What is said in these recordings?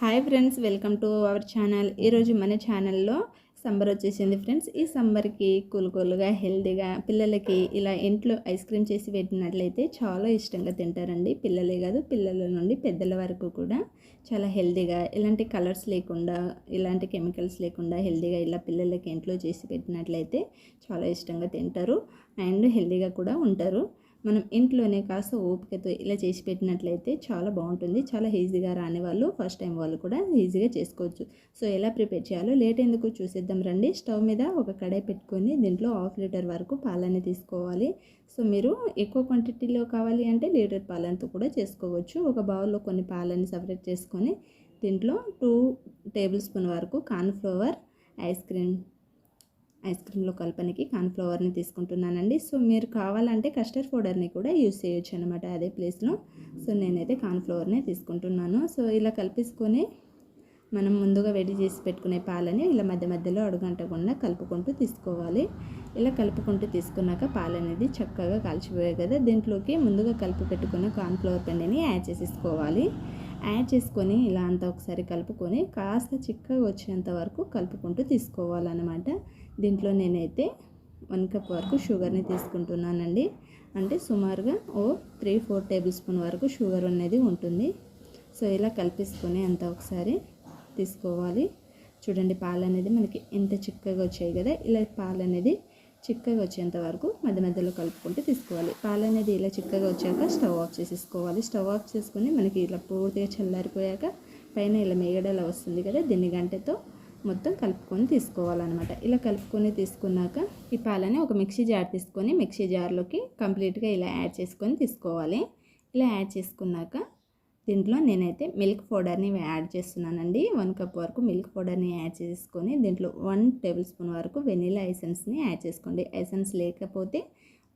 Hi friends welcome to our channel. ఈరోజు మన ఛానల్లో సంబర్ వచ్చేసింది ఫ్రెండ్స్. ఈ సమ్మర్కి కూలుకూలుగా హెల్దీగా పిల్లలకి ఇలా ఇంట్లో ఐస్ క్రీమ్ చేసి పెట్టినట్లయితే చాలా ఇష్టంగా తింటారండి. పిల్లలే కాదు పిల్లల నుండి పెద్దల వరకు కూడా చాలా హెల్దీగా ఇలాంటి కలర్స్ లేకుండా ఇలాంటి కెమికల్స్ లేకుండా హెల్దీగా ఇలా పిల్లలకి ఇంట్లో చేసి పెట్టినట్లయితే చాలా ఇష్టంగా తింటారు. అండ్ హెల్దీగా కూడా ఉంటారు. మనం ఇంట్లోనే కాస్త ఓపికతో ఇలా చేసి పెట్టినట్లయితే చాలా బాగుంటుంది. చాలా ఈజీగా రాని వాళ్ళు ఫస్ట్ టైం వాళ్ళు కూడా ఈజీగా చేసుకోవచ్చు. సో ఎలా ప్రిపేర్ చేయాలో లేట్ ఎందుకు చూసేద్దాం రండి. స్టవ్ మీద ఒక కడాయి పెట్టుకొని దీంట్లో హాఫ్ లీటర్ వరకు పాలని తీసుకోవాలి. సో మీరు ఎక్కువ క్వాంటిటీలో కావాలి అంటే లీటర్ పాలనతో కూడా చేసుకోవచ్చు. ఒక బౌల్లో కొన్ని పాలని సపరేట్ చేసుకొని దీంట్లో టూ టేబుల్ స్పూన్ వరకు కార్న్ఫ్లవర్ ఐస్ క్రీమ్ ఐస్ క్రీమ్లో కలపనికి కార్న్ఫ్లవర్ని తీసుకుంటున్నానండి. సో మీరు కావాలంటే కస్టర్డ్ పౌడర్ని కూడా యూస్ చేయొచ్చు అనమాట అదే ప్లేస్లో. సో నేనైతే కార్న్ఫ్లవర్నే తీసుకుంటున్నాను. సో ఇలా కలిపేసుకొని మనం ముందుగా రెడీ చేసి పెట్టుకునే పాలని ఇలా మధ్య మధ్యలో అడుగంటకుండా కలుపుకుంటూ తీసుకోవాలి. ఇలా కలుపుకుంటూ తీసుకున్నాక పాలు అనేది చక్కగా కాల్చిపోయాయి కదా. దీంట్లోకి ముందుగా కలిపి పెట్టుకున్న కార్న్ఫ్లవర్ పిండిని యాడ్ చేసేసుకోవాలి. యాడ్ చేసుకొని ఇలా అంతా ఒకసారి కలుపుకొని కాస్త చిక్కగా వచ్చేంత వరకు కలుపుకుంటూ తీసుకోవాలన్నమాట. దీంట్లో నేనైతే వన్ కప్ వరకు షుగర్ని తీసుకుంటున్నానండి. అంటే సుమారుగా ఓ త్రీ ఫోర్ టేబుల్ స్పూన్ వరకు షుగర్ అనేది ఉంటుంది. సో ఇలా కలిపేసుకొని అంత ఒకసారి తీసుకోవాలి. చూడండి పాలు అనేది మనకి ఎంత చిక్కగా వచ్చాయి కదా. ఇలా పాలు అనేది చిక్కగా వచ్చేంత వరకు మధ్య మధ్యలో కలుపుకుంటూ తీసుకోవాలి. పాలు అనేది ఇలా చిక్కగా వచ్చాక స్టవ్ ఆఫ్ చేసేసుకోవాలి. స్టవ్ ఆఫ్ చేసుకుని మనకి ఇలా పూర్తిగా చల్లారిపోయాక పైన ఇలా మేగడలా వస్తుంది కదా దీన్ని గంటతో మొత్తం కలుపుకొని తీసుకోవాలన్నమాట. ఇలా కలుపుకొని తీసుకున్నాక ఈ పాలని ఒక మిక్సీ జార్ తీసుకొని మిక్సీ జార్లోకి కంప్లీట్గా ఇలా యాడ్ చేసుకొని తీసుకోవాలి. ఇలా యాడ్ చేసుకున్నాక దీంట్లో నేనైతే మిల్క్ పౌడర్ని యాడ్ చేస్తున్నానండి. వన్ కప్ వరకు మిల్క్ పౌడర్ని యాడ్ చేసుకొని దీంట్లో వన్ టేబుల్ స్పూన్ వరకు వెనీలా ఐసెన్స్ని యాడ్ చేసుకోండి. ఐసెన్స్ లేకపోతే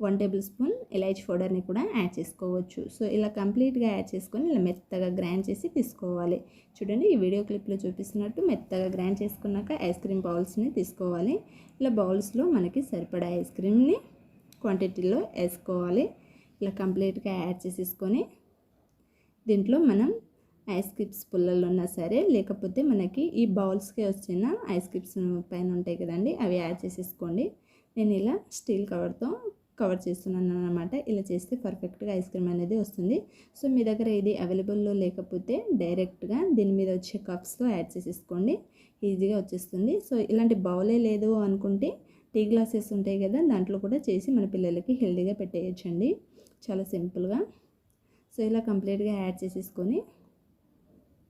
వన్ టేబుల్ స్పూన్ ఇలాచి పౌడర్ని కూడా యాడ్ చేసుకోవచ్చు. సో ఇలా కంప్లీట్గా యాడ్ చేసుకొని ఇలా మెత్తగా గ్రైండ్ చేసి తీసుకోవాలి. చూడండి ఈ వీడియో క్లిప్లో చూపిస్తున్నట్టు మెత్తగా గ్రైండ్ చేసుకున్నాక ఐస్ క్రీమ్ బౌల్స్ని తీసుకోవాలి. ఇలా బౌల్స్లో మనకి సరిపడా ఐస్ క్రీమ్ని క్వాంటిటీలో వేసుకోవాలి. ఇలా కంప్లీట్గా యాడ్ చేసేసుకొని దీంట్లో మనం ఐస్ క్రిప్స్ పుల్లలు ఉన్నా సరే లేకపోతే మనకి ఈ బౌల్స్కి వచ్చిన ఐస్ క్రిప్స్ పైన ఉంటాయి కదండి అవి యాడ్ చేసేసుకోండి. నేను ఇలా స్టీల్ కవర్తో కవర్ చేస్తున్నాను అనమాట ఇలా చేస్తే పర్ఫెక్ట్గా ఐస్ క్రీమ్ అనేది వస్తుంది. సో మీ దగ్గర ఇది అవైలబుల్లో లేకపోతే డైరెక్ట్గా దీని మీద వచ్చే కప్స్తో యాడ్ చేసేసుకోండి. ఈజీగా వచ్చేస్తుంది. సో ఇలాంటి బౌలే లేదు అనుకుంటే టీ గ్లాసెస్ ఉంటాయి కదా దాంట్లో కూడా చేసి మన పిల్లలకి హెల్తీగా పెట్టేయచ్చండి. చాలా సింపుల్గా. సో ఇలా కంప్లీట్గా యాడ్ చేసేసుకొని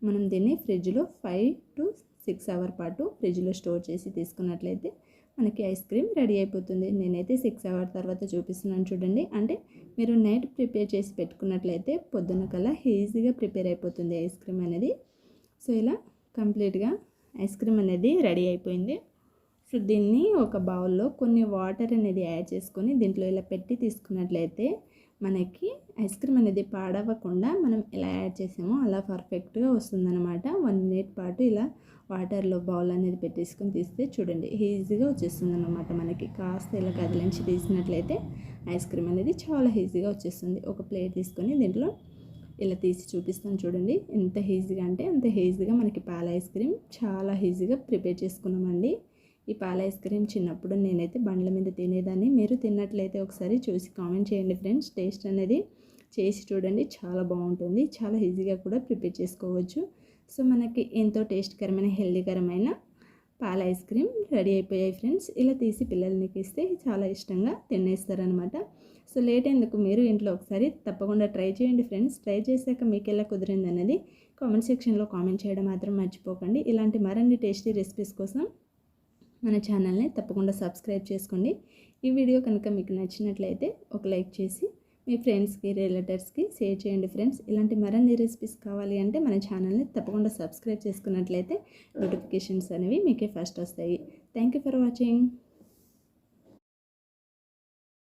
మనం దీన్ని ఫ్రిడ్జ్లో ఫైవ్ టు సిక్స్ అవర్ పాటు ఫ్రిడ్జ్లో స్టోర్ చేసి తీసుకున్నట్లయితే మనకి ఐస్ క్రీమ్ రెడీ అయిపోతుంది. నేనైతే సిక్స్ అవర్ తర్వాత చూపిస్తున్నాను చూడండి. అంటే మీరు నైట్ ప్రిపేర్ చేసి పెట్టుకున్నట్లయితే పొద్దున్న కల్లా ఈజీగా ప్రిపేర్ అయిపోతుంది ఐస్ క్రీమ్ అనేది. సో ఇలా కంప్లీట్గా ఐస్ క్రీమ్ అనేది రెడీ అయిపోయింది. సో దీన్ని ఒక బౌల్లో కొన్ని వాటర్ అనేది యాడ్ చేసుకొని దీంట్లో ఇలా పెట్టి తీసుకున్నట్లయితే మనకి ఐస్ క్రీమ్ అనేది పాడవకుండా మనం ఎలా యాడ్ చేసామో అలా పర్ఫెక్ట్గా వస్తుందన్నమాట. వన్ మినిట్ పాటు ఇలా వాటర్లో బౌల్ అనేది పెట్టేసుకొని తీస్తే చూడండి ఈజీగా వచ్చేస్తుంది అనమాట మనకి. కాస్త ఇలా కదిలించి తీసినట్లయితే ఐస్ క్రీమ్ అనేది చాలా ఈజీగా వచ్చేస్తుంది. ఒక ప్లేట్ తీసుకొని దీంట్లో ఇలా తీసి చూపిస్తాను చూడండి. ఎంత ఈజీగా అంటే అంత ఈజీగా మనకి పాల ఐస్ క్రీమ్ చాలా ఈజీగా ప్రిపేర్ చేసుకున్నామండి. ఈ పాల ఐస్ క్రీమ్ చిన్నప్పుడు నేనైతే బండ్ల మీద తినేదాన్ని. మీరు తిన్నట్లయితే ఒకసారి చూసి కామెంట్ చేయండి ఫ్రెండ్స్. టేస్ట్ అనేది చేసి చూడండి చాలా బాగుంటుంది. చాలా ఈజీగా కూడా ప్రిపేర్ చేసుకోవచ్చు. సో మనకి ఎంతో టేస్ట్కరమైన హెల్దీకరమైన పాల ఐస్ క్రీమ్ రెడీ అయిపోయాయి ఫ్రెండ్స్. ఇలా తీసి పిల్లలకి ఇస్తే చాలా ఇష్టంగా తినేస్తారనమాట సో లేట్ ఎందుకు మీరు ఇంట్లో ఒకసారి తప్పకుండా ట్రై చేయండి ఫ్రెండ్స్. ట్రై చేశాక మీకు ఎలా కుదిరింది అనేది కామెంట్ సెక్షన్లో కామెంట్ చేయడం మాత్రం మర్చిపోకండి. ఇలాంటి మరిన్ని టేస్టీ రెసిపీస్ కోసం మన ఛానల్ని తప్పకుండా సబ్స్క్రైబ్ చేసుకోండి. ఈ వీడియో కనుక మీకు నచ్చినట్లయితే ఒక లైక్ చేసి మీ ఫ్రెండ్స్కి రిలేటివ్స్కి షేర్ చేయండి ఫ్రెండ్స్. ఇలాంటి మరిన్ని రెసిపీస్ కావాలి అంటే మన ఛానల్ని తప్పకుండా సబ్స్క్రైబ్ చేసుకున్నట్లయితే నోటిఫికేషన్స్ అనేవి మీకే ఫస్ట్ వస్తాయి. Thank you for watching.